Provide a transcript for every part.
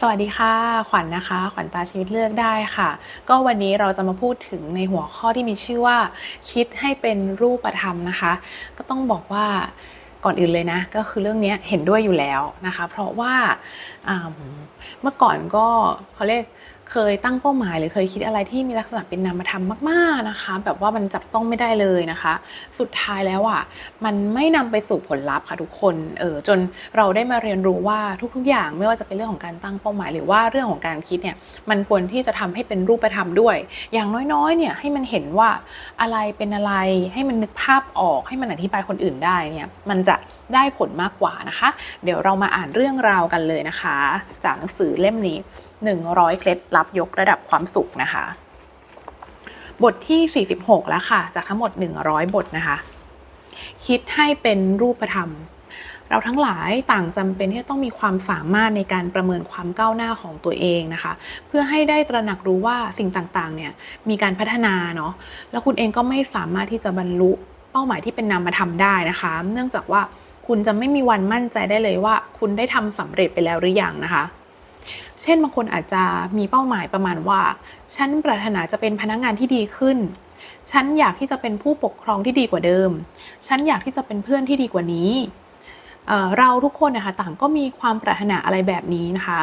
สวัสดีค่ะ ขวัญนะคะ ขวัญตาชีวิตเลือกได้ค่ะ ก็วันนี้เราจะมาพูดถึงในหัวข้อที่มีชื่อว่า คิดให้เป็นรูปธรรมนะคะ ก็ต้องบอกว่าก่อนอื่นเลยนะ ก็คือเรื่องนี้เห็นด้วยอยู่แล้วนะคะ เพราะว่าอ่าเมื่อก่อนก็เขาเรียก เคยตั้งเป้าหมาย หรือเคยคิดอะไรที่มีลักษณะเป็นนามธรรมมาก ๆนะคะ แบบว่ามันจับต้องไม่ได้เลยนะคะ สุดท้ายแล้วอะมันไม่นำไปสู่ผลลัพธ์ค่ะทุกคนเออจนเราได้มาเรียนรู้ว่าทุกๆ อย่างไม่ว่าจะเป็นเรื่องของการตั้งเป้าหมาย หรือว่าเรื่องของการคิดเนี่ยมันควรที่จะทำให้เป็นรูปธรรมด้วย อย่างน้อยๆเนี่ยให้มันเห็นว่าอะไรเป็นอะไรให้มันนึกภาพออกให้มันอธิบายคนอื่นได้เนี่ยมันจะได้ผลมากกว่านะคะ เดี๋ยวเรามาอ่านเรื่องราวกันเลยนะคะ จากหนังสือเล่มนี้ 100 เคล็ดลับยกระดับความสุขนะคะ บทที่ 46 แล้วค่ะ จากทั้งหมด 100 บทนะคะ คิดให้เป็นรูปธรรมเราทั้งหลายต่างจำเป็นที่ต้องมีความสามารถในการประเมินความก้าวหน้าของตัวเองนะคะ เพื่อให้ได้ตระหนักรู้ว่าสิ่งต่างๆเนี่ยมีการพัฒนาเนาะแล้วคุณเองก็ไม่สามารถที่จะบรรลุเป้าหมายที่เป็นนามธรรมได้นะคะ เนื่องจากว่า คุณจะไม่มีวันมั่นใจได้เลยว่า คุณได้ทำสำเร็จไปแล้วหรือยังนะคะ เช่นบางคนอาจจะมีเป้าหมายประมาณว่า ฉันปรารถนาจะเป็นพนักงานที่ดีขึ้น ฉันอยากที่จะเป็นผู้ปกครองที่ดีกว่าเดิม ฉันอยากที่จะเป็นเพื่อนที่ดีกว่านี้เเราทุกคนนะคะต่างก็มีความปรารถนาอะไรแบบนี้นะคะ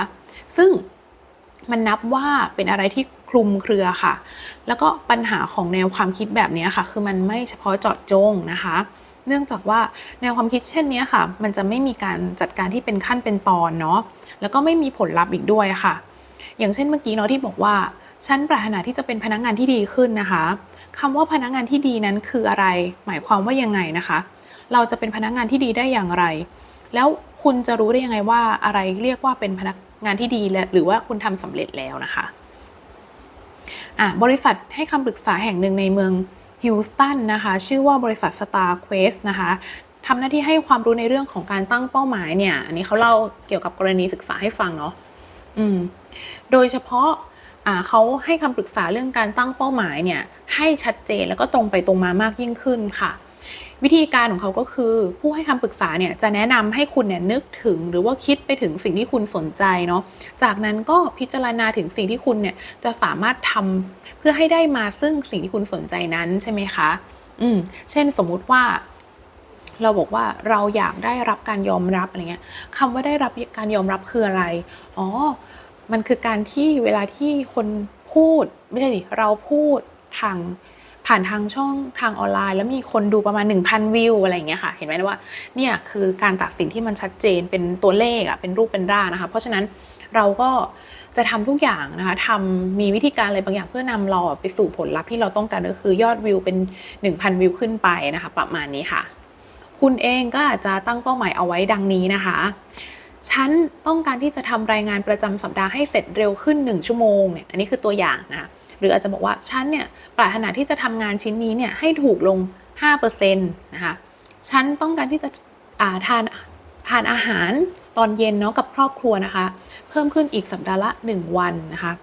ซึ่งมันนับว่าเป็นอะไรที่คลุมเครือค่ะ แล้วก็ปัญหาของแนวความคิดแบบนี้ค่ะ คือมันไม่เฉพาะเจาะจงนะคะ เนื่องจากว่าแนวความคิดเช่นนี้ค่ะ มันจะไม่มีการจัดการที่เป็นขั้นเป็นตอนเนาะแล้วก็ไม่มีผลลัพธ์อีกด้วยค่ะ อย่างเช่นเมื่อกี้เนาะที่บอกว่าฉันปรารถนาที่จะเป็นพนักงานที่ดีขึ้นนะคะคำว่าพนักงานที่ดีนั้นคืออะไร หมายความว่ายังไงนะคะ เราจะเป็นพนักงานที่ดีได้อย่างไร แล้วคุณจะรู้ได้ยังไงว่าอะไรเรียกว่าเป็นพนักงานที่ดีและหรือว่าคุณทำสำเร็จแล้วนะคะอะบริษัทให้คำปรึกษาแห่งหนึ่งในเมือง ฮิวสตันนะคะชื่อว่าบริษัท Star Quest นะคะทำหน้าที่ให้ความรู้ในเรื่องของการตั้งเป้าหมายเนี่ย อันนี้เขาเล่าเกี่ยวกับกรณีศึกษาให้ฟังเนาะอืมโดยเฉพาะอ่าเขาให้คำปรึกษาเรื่องการตั้งเป้าหมายเนี่ยให้ชัดเจนแล้วก็ตรงไปตรงมามากยิ่งขึ้นค่ะ วิธีการของเขาก็คือผู้ให้คำปรึกษาเนี่ยจะแนะนำให้คุณเนี่ยนึกถึง หรือว่าคิดไปถึงสิ่งที่คุณสนใจเนาะจากนั้นก็พิจารณาถึงสิ่งที่คุณเนี่ยจะสามารถทำเพื่อให้ได้มาซึ่งสิ่งที่คุณสนใจนั้นใช่ไหมคะ อืม เช่นสมมุติว่าเราบอกว่าเราอยากได้รับการยอมรับอะไรเงี้ยคำว่าได้รับการยอมรับคืออะไร อ๋อ มันคือการที่เวลาที่คนพูด ไม่ใช่ดิเราพูดทาง ผ่านทางช่องทางออนไลน์ แล้วมีคนดูประมาณ 1,000 วิวอะไรอย่างเงี้ยค่ะ เห็นไหมว่าเนี่ยคือการตัดสินที่มันชัดเจนเป็นตัวเลขอะเป็นรูปเป็นร่างนะคะ เพราะฉะนั้นเราก็จะทำทุกอย่างนะคะทำมีวิธีการอะไรบางอย่างเพื่อนำเราไปสู่ผลลัพธ์ที่เราต้องการก็คือยอดวิวเป็น 1,000 วิวขึ้นไปนะคะ ประมาณนี้ค่ะ คุณเองก็อาจจะตั้งเป้าหมายเอาไว้ดังนี้นะคะฉันต้องการที่จะทำรายงานประจำสัปดาห์ให้เสร็จเร็วขึ้น 1 ชั่วโมงเนี่ยอันนี้คือตัวอย่างนะ หรืออาจจะบอกว่าฉันเนี่ยปรารถนาที่จะทำงานชิ้นนี้เนี่ยให้ถูกลง5%นะคะฉันต้องการที่จะาทานทานอาหารตอนเย็นเนาะกับครอบครัวนะคะ เพิ่มขึ้นอีกสัปดาห์ละ 1 วันนะคะ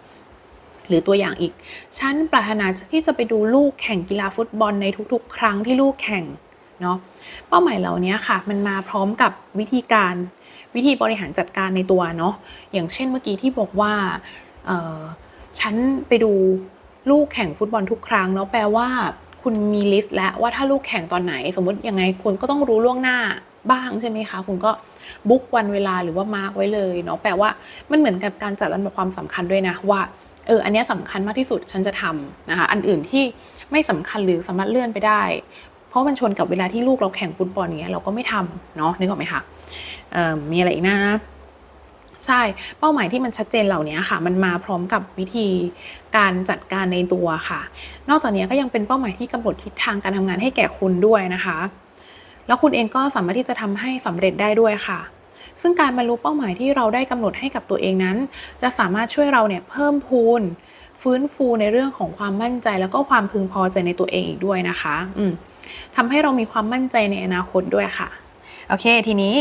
หรือตัวอย่างอีก ฉันปรารถนาที่จะไปดูลูกแข่งกีฬาฟุตบอลในทุกๆ ครั้งที่ลูกแข่งเนาะเป้าหมายเหล่านี้ค่ะ มันมาพร้อมกับวิธีการวิธีบริหารจัดการในตัวเนาะอย่างเช่นเมื่อกี้ที่บอกว่า ฉันไปดูลูกแข่งฟุตบอลทุกครั้งเนาะแปลว่าคุณมีลิสต์แล้วว่าถ้าลูกแข่งตอนไหน สมมติยังไงคุณก็ต้องรู้ล่วงหน้าบ้างใช่ไหมคะ คุณก็บุ๊กวันเวลาหรือว่ามาร์กไว้เลยเนาะแปลว่ามันเหมือนกับการจัดลำดับความสำคัญด้วยนะว่าเอออันนี้ยสำคัญมากที่สุดฉันจะทำนะคะอันอื่นที่ไม่สำคัญหรือสามารถเลื่อนไปได้ เพราะมันชนกับเวลาที่ลูกเราแข่งฟุตบอลเงี้ยเราก็ไม่ทำเนาะนึกออกไหมคะมีอะไรอีกนะ ใช่ เป้าหมายที่มันชัดเจนเหล่านี้ค่ะ มันมาพร้อมกับวิธีการจัดการในตัวค่ะ นอกจากนี้ก็ยังเป็นเป้าหมายที่กำหนดทิศทางการทำงานให้แก่คุณด้วยนะคะ แล้วคุณเองก็สามารถที่จะทำให้สำเร็จได้ด้วยค่ะ ซึ่งการบรรลุเป้าหมายที่เราได้กำหนดให้กับตัวเองนั้น จะสามารถช่วยเราเนี่ยเพิ่มพูนฟื้นฟูในเรื่องของความมั่นใจ แล้วก็ความพึงพอใจในตัวเองอีกด้วยนะคะ อืมทำให้เรามีความมั่นใจในอนาคตด้วยค่ะ โอเค ทีนี้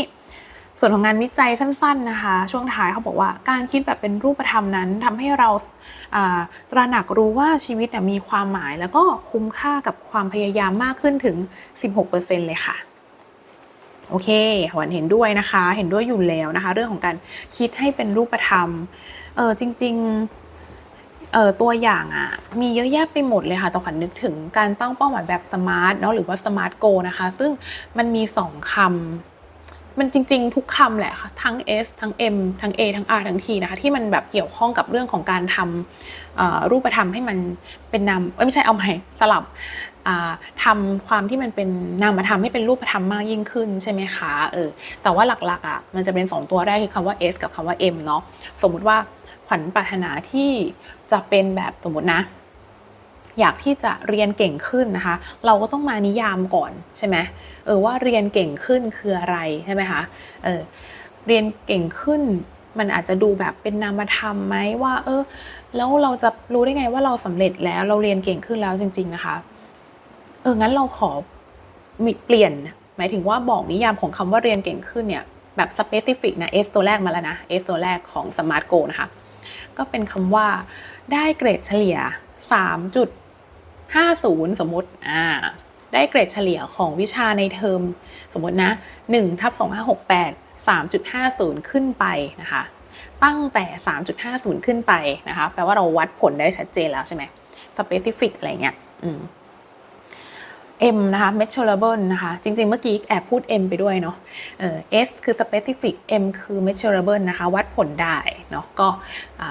ส่วนของงานวิจัยสั้นๆนะคะ ช่วงท้ายเขาบอกว่าการคิดแบบเป็นรูปธรรมนั้นทำให้เราตระหนักรู้ว่าชีวิตมีความหมาย แล้วก็คุ้มค่ากับความพยายามมากขึ้นถึง 16%เลยค่ะโอเคหวันเห็นด้วยนะคะ เห็นด้วยอยู่แล้วนะคะ เรื่องของการคิดให้เป็นรูปธรรม เออจริงๆ เออตัวอย่างอะ่ะ มีเยอะแยะไปหมดเลยค่ะแต่ขวัญนึกถึงการตั้งเป้าหมายแบบสมาร์ทเนาะหรือว่าสมาร์ทโกนะคะ ซึ่งมันมีสองคำ มันจริงๆ ทุกคำแหละค่ะทั้ง S ทั้ง M ทั้ง A ทั้ง R ทั้ง T นะคะที่มันแบบเกี่ยวข้องกับเรื่องของการทำรูปธรรมให้มันเป็นนามไม่ใช่เอาใหม่สลับอ่าทำความที่มันเป็นนามธรรมให้เป็นรูปธรรมมากยิ่งขึ้นใช่ไหมคะเออแต่ว่าหลักๆอะมันจะเป็น 2 ตัวแรกคือคำว่า S กับคำว่า M เนาะสมมุติว่าขวัญปรารถนาที่จะเป็นแบบสมมตินะ อยากที่จะเรียนเก่งขึ้นนะคะ เราก็ต้องมานิยามก่อนใช่ไหมเออว่าเรียนเก่งขึ้นคืออะไรใช่ไหมคะเออเรียนเก่งขึ้นมันอาจจะดูแบบเป็นนามธรรมไหมว่า เออ แล้วเราจะรู้ได้ไงว่าเราสำเร็จแล้วเราเรียนเก่งขึ้นแล้วจริง ๆ นะคะ เอองั้นเราขอมีเปลี่ยน หมายถึงว่าบอกนิยามของคำว่าเรียนเก่งขึ้นเนี่ยแบบ specific นะ S ตัวแรกมาแล้วนะ S ตัวแรกของ Smart Go นะคะ ก็เป็นคำว่าได้เกรดเฉลี่ย 50 สมมติอ่าได้เกรดเฉลี่ยของวิชาในเทอมสมมตินะ1ทับ2568 3.50 ขึ้นไปนะคะ ตั้งแต่ 3.50 ขึ้นไปนะคะ แปลว่าเราวัดผลได้ชัดเจนแล้วใช่ไหม specific อะไรเงี้ยอืม M นะคะ measurable นะคะ จริง ๆ เมื่อกี้แอบพูด M ไปด้วยเนาะเออ S คือ specific M คือ measurable นะคะ วัดผลได้เนาะ ก็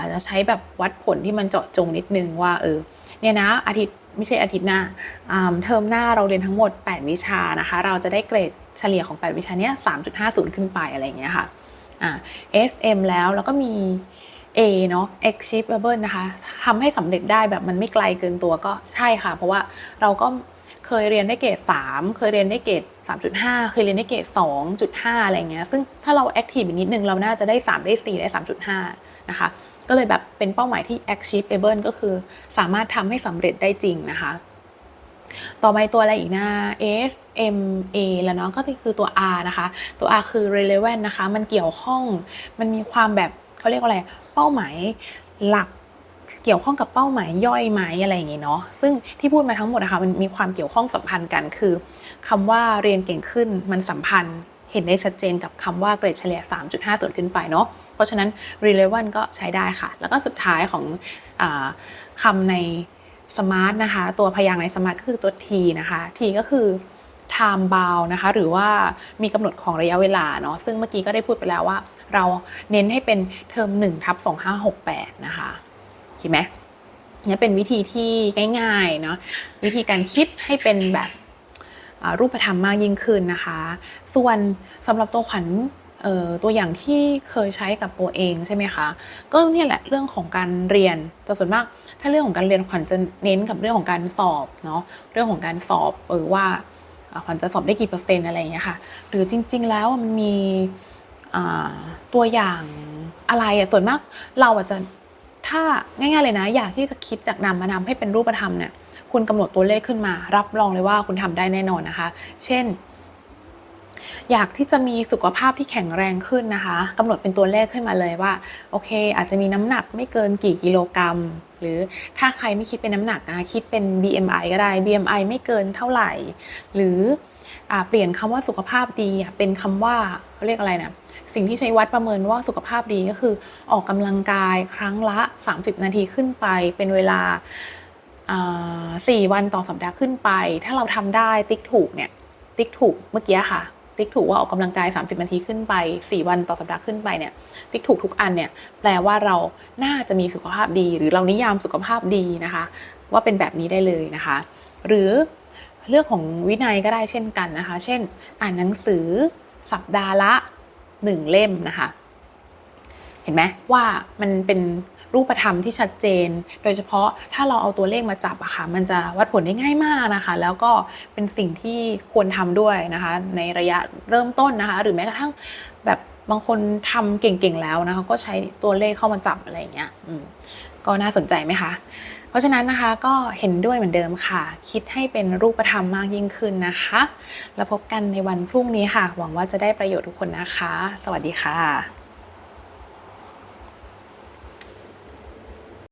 จจะใช้แบบวัดผลที่มันเจาะจงนิดนึงว่า เออ เนี่ยนะอาทิตย์ ไม่ใช่อาทิตย์หน้าเทอมหน้าเราเรียนทั้งหมด 8 วิชานะคะ เราจะได้เกรดเฉลี่ยของ 8 วิชาเนี้ย3.50 ขึ้นไปอะไรอย่างเงี้ยค่ะอ่า S M แล้วแล้วก็มี A เนาะ achievable นะคะทำให้สำเร็จได้แบบมันไม่ไกลเกินตัวก็ใช่ค่ะ เพราะว่าเราก็เคยเรียนได้เกรด 3 เคยเรียนได้เกรด 3.5 เคยเรียนได้เกรด 2.5 อะไรเงี้ย ซึ่งถ้าเราแอคทีฟอีกนิดนึงเราน่าจะได้ 3 ได้ 4 ได้ 3.5 นะคะ ก็เลยแบบเป็นเป้าหมายที่ achievable ก็คือสามารถทำให้สำเร็จได้จริงนะคะต่อไปตัวอะไรอีกนะ S M A แล้วเนาะก็คือตัว R นะคะ ตัว R คือ relevant นะคะ มันเกี่ยวข้อง มันมีความแบบเขาเรียกว่าอะไร เป้าหมายหลักเกี่ยวข้องกับเป้าหมายย่อยไหมอะไรอย่างเงี้เนาะ ซึ่งที่พูดมาทั้งหมดนะคะมันมีความเกี่ยวข้องสัมพันธ์กัน คือคำว่าเรียนเก่งขึ้นมันสัมพันธ์เห็นได้ชัดเจนกับคำว่าเกรดเฉลี่ย 3.5 ส่วนขึ้นไปเนาะ เพราะฉะนั้น relevant ก็ใช้ได้ค่ะ แล้วก็สุดท้ายของอคำใน smart นะคะ ตัวพยางใน smart ก็คือตัว t นะคะ t ก็คือ time bound นะคะ หรือว่ามีกำหนดของระยะเวลาเนาะซึ่งเมื่อกี้ก็ได้พูดไปแล้วว่า เราเน้นให้เป็นเทอม1ทับ2568 นะคะเห็นไหมนี่เป็นวิธีที่ง่ายๆเนาะวิธีการคิดให้เป็นแบบรูปธรรมมากยิ่งขึ้นนะคะ ส่วนสำหรับตัวขวัญ ตัวอย่างที่เคยใช้กับตัวเองใช่ไหมคะ ก็เนี่ยแหละเรื่องของการเรียนแต่ส่วนมากถ้าเรื่องของการเรียนขวัญจะเน้นกับเรื่องของการสอบเนาะเรื่องของการสอบเออว่าขวัญจะสอบได้กี่เปอร์เซ็นต์อะไรอย่างเงี้ยค่ะหรือจริง ๆ แล้วมันมีตัวอย่างอะไรอะส่วนมากเราอาจจะถ้าง่ายๆเลยนะ อยากที่จะคิดจากนามมานำให้เป็นรูปธรรมเนี่ยคุณกำหนดตัวเลขขึ้นมา รับรองเลยว่าคุณทำได้แน่นอนนะคะ เช่น อยากที่จะมีสุขภาพที่แข็งแรงขึ้นนะคะกำหนดเป็นตัวเลขขึ้นมาเลยว่าโอเค อาจจะมีน้ำหนักไม่เกินกี่กิโลกรัม หรือถ้าใครไม่คิดเป็นน้ำหนักนะคะคิดเป็น BMI ก็ได้ BMI ไม่เกินเท่าไหร่ หรืออเปลี่ยนคำว่าสุขภาพดีเป็นคำว่าเขาเรียกอะไรนะสิ่งที่ใช้วัดประเมินว่าสุขภาพดีก็คือออกกำลังกายครั้งละ 30 นาทีขึ้นไปเป็นเวลาสี่วันต่อสัปดาห์ขึ้นไป ถ้าเราทำได้ติ๊กถูกเนี่ยติ๊กถูกเมื่อกี้ค่ะ ติ๊กถูกว่าออกกำลังกาย 30 นาทีขึ้นไป 4 วันต่อสัปดาห์ขึ้นไปเนี่ย ติ๊กถูกทุกอันเนี่ยแปลว่าเราน่าจะมีสุขภาพดี หรือเรานิยามสุขภาพดีนะคะ ว่าเป็นแบบนี้ได้เลยนะคะ หรือเรื่องของวินัยก็ได้เช่นกันนะคะ เช่น อ่านหนังสือสัปดาห์ละหนึ่งเล่มนะคะ เห็นไหมว่ามันเป็น รูปธรรมที่ชัดเจน โดยเฉพาะถ้าเราเอาตัวเลขมาจับอะค่ะ มันจะวัดผลได้ง่ายมากนะคะ แล้วก็เป็นสิ่งที่ควรทำด้วยนะคะ ในระยะเริ่มต้นนะคะ หรือแม้กระทั่งแบบบางคนทำเก่งๆแล้วนะคะก็ใช้ตัวเลขเข้ามาจับอะไรอย่างเงี้ยก็น่าสนใจไหมคะ เพราะฉะนั้นนะคะก็เห็นด้วยเหมือนเดิมค่ะ คิดให้เป็นรูปธรรมมากยิ่งขึ้นนะคะ แล้วพบกันในวันพรุ่งนี้ค่ะ หวังว่าจะได้ประโยชน์ทุกคนนะคะ สวัสดีค่ะ